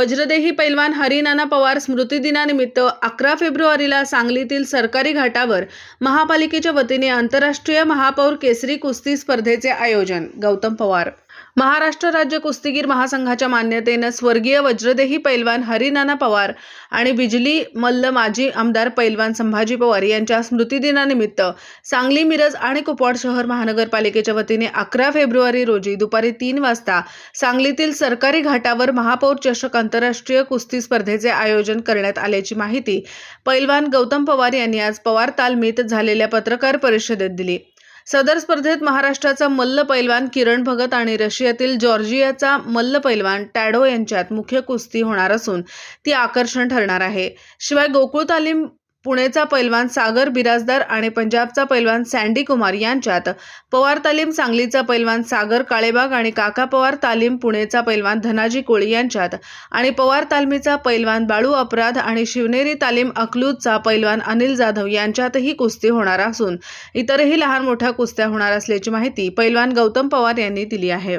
वज्रदेही पैलवान हरिनाना पवार स्मृतिदिनानिमित्त अकरा फेब्रुवारीला सांगलीतील सरकारी घाटावर महापालिकेच्या वतीने आंतरराष्ट्रीय महापौर केसरी कुस्ती स्पर्धेचे आयोजन. गौतम पवार महाराष्ट्र राज्य कुस्तीगीर महासंघाच्या मान्यतेनं स्वर्गीय वज्रदेही पैलवान हरिनाना पवार आणि बिजली मल्ल माजी आमदार पैलवान संभाजी पवार यांच्या स्मृतिदिनानिमित्त सांगली मिरज आणि कुपवाड शहर महानगरपालिकेच्या वतीने अकरा फेब्रुवारी रोजी दुपारी तीन वाजता सांगलीतील सरकारी घाटावर महापौर चषक आंतरराष्ट्रीय कुस्ती स्पर्धेचे आयोजन करण्यात आल्याची माहिती पैलवान गौतम पवार यांनी आज पवार तालमीत झालेल्या पत्रकार परिषदेत दिली. सदर स्पर्धेत महाराष्ट्राचा मल्ल पैलवान किरण भगत आणि रशियातील जॉर्जियाचा मल्ल पैलवान टॅडो यांच्यात मुख्य कुस्ती होणार असून ती आकर्षण ठरणार आहे. शिवाय गोकुळ तालीम पुणेचा पैलवान सागर बिराजदार आणि पंजाबचा पैलवान सँडी कुमार यांच्यात पवार तालीम सांगलीचा पैलवान सागर काळेबाग आणि काका पवार तालीम पुणेचा पैलवान धनाजी कोळी यांच्यात आणि पवार तालमीचा पैलवान बाळू अपराध आणि शिवनेरी तालीम अकलूजचा पैलवान अनिल जाधव यांच्यातही कुस्ती होणार असून इतरही लहान मोठ्या कुस्त्या होणार असल्याची माहिती पैलवान गौतम पवार यांनी दिली आहे.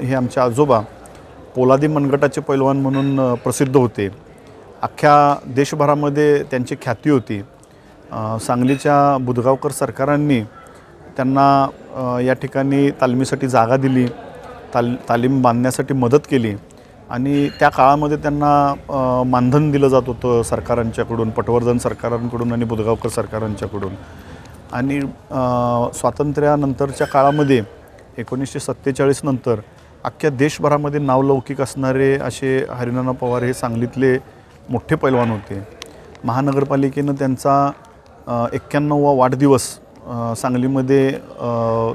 हे आमच्या आजोबा पोलादी मनगटाचे पैलवान म्हणून प्रसिद्ध होते. अख्ख्या देशभरामध्ये त्यांची ख्याती होती. सांगलीच्या बुधगावकर सरकारांनी त्यांना या ठिकाणी तालमीसाठी जागा दिली ताल तालीम बांधण्यासाठी मदत केली आणि त्या काळामध्ये त्यांना मानधन दिलं जात होतं सरकारांच्याकडून पटवर्धन सरकारांकडून आणि बुधगावकर सरकारांच्याकडून. आणि स्वातंत्र्यानंतरच्या काळामध्ये एकोणीसशे सत्तेचाळीस नंतर अख्ख्या देशभरामध्ये नावलौकिक असणारे असे हरिनाना पवार हे सांगलीतले मोठे पैलवान होते. महानगरपालिकेनं त्यांचा एक्क्याण्णववा वाढदिवस सांगलीमध्ये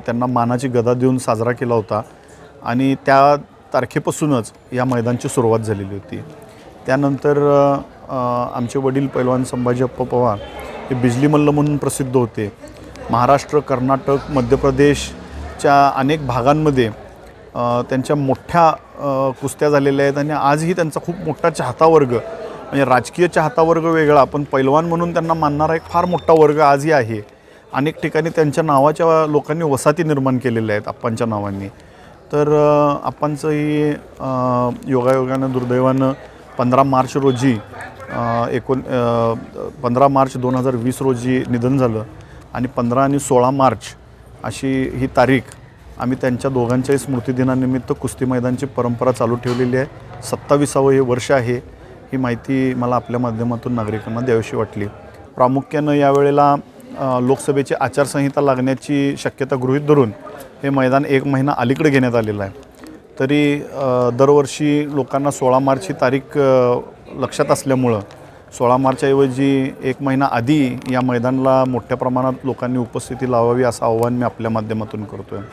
त्यांना मानाची गदा देऊन साजरा केला होता. आणि त्या तारखेपासूनच या मैदानची सुरुवात झालेली होती. त्यानंतर आमचे वडील पैलवान संभाजी अप्पा पवार हे बिजली मल्ल म्हणून प्रसिद्ध होते. महाराष्ट्र कर्नाटक मध्य प्रदेशच्या अनेक भागांमध्ये त्यांच्या मोठ्या कुस्त्या झालेल्या आहेत आणि आजही त्यांचा खूप मोठा चाहता वर्ग म्हणजे राजकीय चाहता वर्ग वेगळा. पण पैलवान म्हणून त्यांना मानणारा एक फार मोठा वर्ग आजही आहे. अनेक ठिकाणी त्यांच्या नावाच्या लोकांनी वसाहती निर्माण केलेल्या आहेत आप्पांच्या नावांनी. तर आप्पांचंही योगायोगानं दुर्दैवानं पंधरा मार्च रोजी एकोण पंधरा मार्च दोन हजार वीस रोजी निधन झालं. आणि पंधरा आणि सोळा मार्च अशी ही तारीख आम्ही त्यांच्या दोघांच्याही स्मृतिदिनानिमित्त कुस्ती मैदानची परंपरा चालू ठेवलेली आहे. सत्ताविसावं हे वर्ष आहे. ही माहिती मला आपल्या माध्यमातून नागरिकांना द्यावीशी वाटली. प्रामुख्यानं यावेळेला लोकसभेची आचारसंहिता लागण्याची शक्यता गृहीत धरून हे मैदान एक महिना अलीकडे घेण्यात आलेलं आहे. तरी दरवर्षी लोकांना सोळा मार्च ही तारीख लक्षात असल्यामुळं सोळा मार्चऐवजी एक महिना आधी या मैदानाला मोठ्या प्रमाणात लोकांनी उपस्थिती लावावी असं आव्हान मी आपल्या माध्यमातून करतो आहे